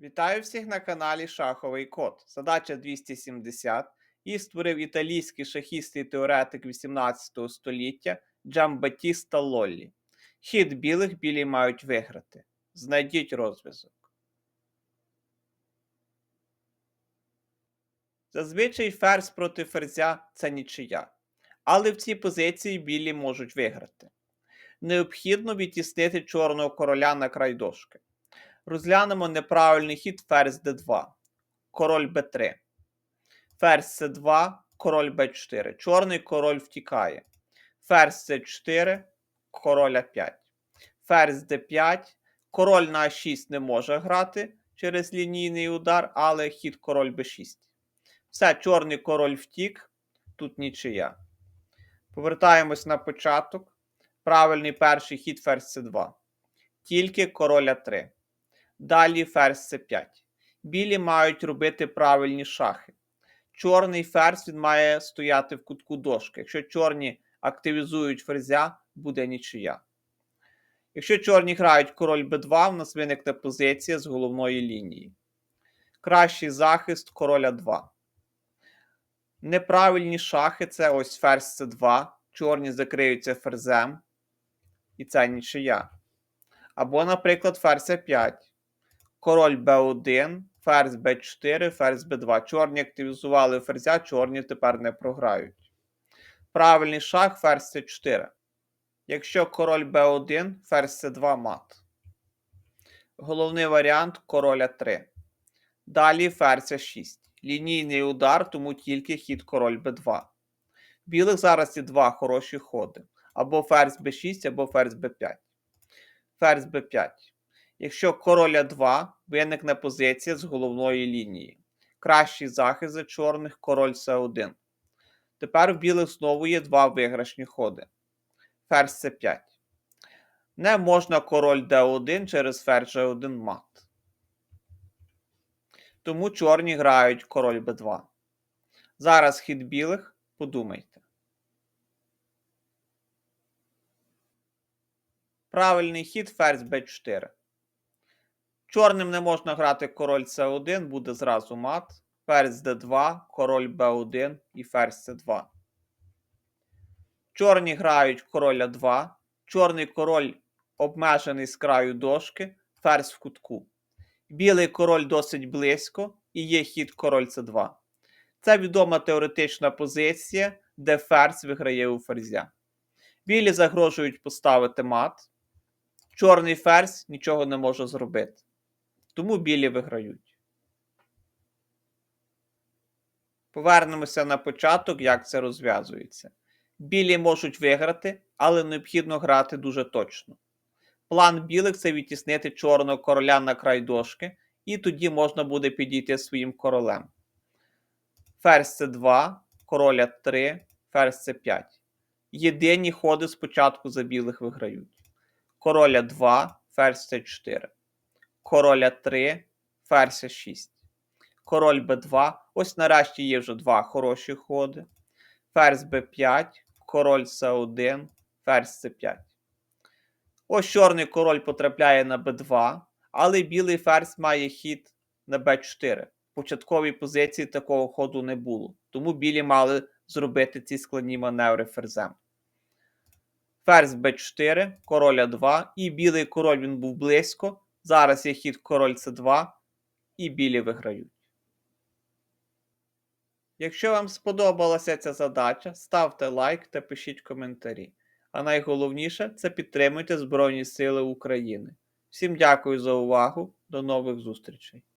Вітаю всіх на каналі Шаховий Код. Задача 270. Її створив італійський шахіст і теоретик 18 століття Джамбатіста Лоллі. Хід білих білі мають виграти. Знайдіть розв'язок. Зазвичай ферзь проти ферзя це нічия. Але в цій позиції білі можуть виграти. Необхідно відтіснити чорного короля на край дошки. Розглянемо неправильний хід ферзь d2, король b3. Ферзь c2, король b4. Чорний король втікає. Ферзь c4, король a5. Ферзь d5. Король на a6 не може грати через лінійний удар, але хід король b6. Все, чорний король втік. Тут нічия. Повертаємось на початок. Правильний перший хід ферзь c2. Тільки король a3. Далі ферзь c5. Білі мають робити правильні шахи. Чорний ферзь він має стояти в кутку дошки. Якщо чорні активізують ферзя, буде нічия. Якщо чорні грають король b2, в нас виникне позиція з головної лінії. Кращий захист короля 2. Неправильні шахи це ось ферзь c2. Чорні закриються ферзем. І це нічия. Або, наприклад, ферзь 5 король Б1, ферзь Б4, ферзь Б2. Чорні активізували ферзя, чорні тепер не програють. Правильний шах ферзь С4. Якщо король Б1, ферзь С2 мат. Головний варіант короля 3. Далі ферзь А6. Лінійний удар, тому тільки хід король Б2. Білих зараз є два хороші ходи. Або ферзь Б6, або ферзь Б5. Ферзь Б5. Якщо короля 2 виникне позиція з головної лінії. Кращий захист за чорних король С1. Тепер в білих знову є два виграшні ходи. Ферзь С5. Не можна король Д1 через ферзь G1 мат. Тому чорні грають король Б2. Зараз хід білих. Подумайте. Правильний хід ферзь Б4. Чорним не можна грати король С1, буде зразу мат. Ферзь Д2, король Б1 і ферзь С2. Чорні грають короля 2. Чорний король обмежений з краю дошки, ферзь в кутку. Білий король досить близько і є хід король С2. Це відома теоретична позиція, де ферзь виграє у ферзя. Білі загрожують поставити мат. Чорний ферзь нічого не може зробити. Тому білі виграють. Повернемося на початок, як це розв'язується. Білі можуть виграти, але необхідно грати дуже точно. План білих це відтіснити чорного короля на край дошки, і тоді можна буде підійти своїм королем. Ферзь С2, короля 3, ферзь С5. Єдині ходи спочатку за білих виграють. Короля 2, ферзь С4 короля 3, ферзь 6. Король Б2. Ось нарешті є вже два хороші ходи. Ферзь Б5, король С1, ферзь С5. Ось чорний король потрапляє на Б2, але білий ферзь має хід на Б4. В початковій позиції такого ходу не було. Тому білі мали зробити ці складні маневри ферзем. Ферзь Б4, короля 2, і білий король він був близько. Зараз є хід король С2 і білі виграють. Якщо вам сподобалася ця задача, ставте лайк та пишіть коментарі. А найголовніше це підтримуйте Збройні Сили України. Всім дякую за увагу. До нових зустрічей!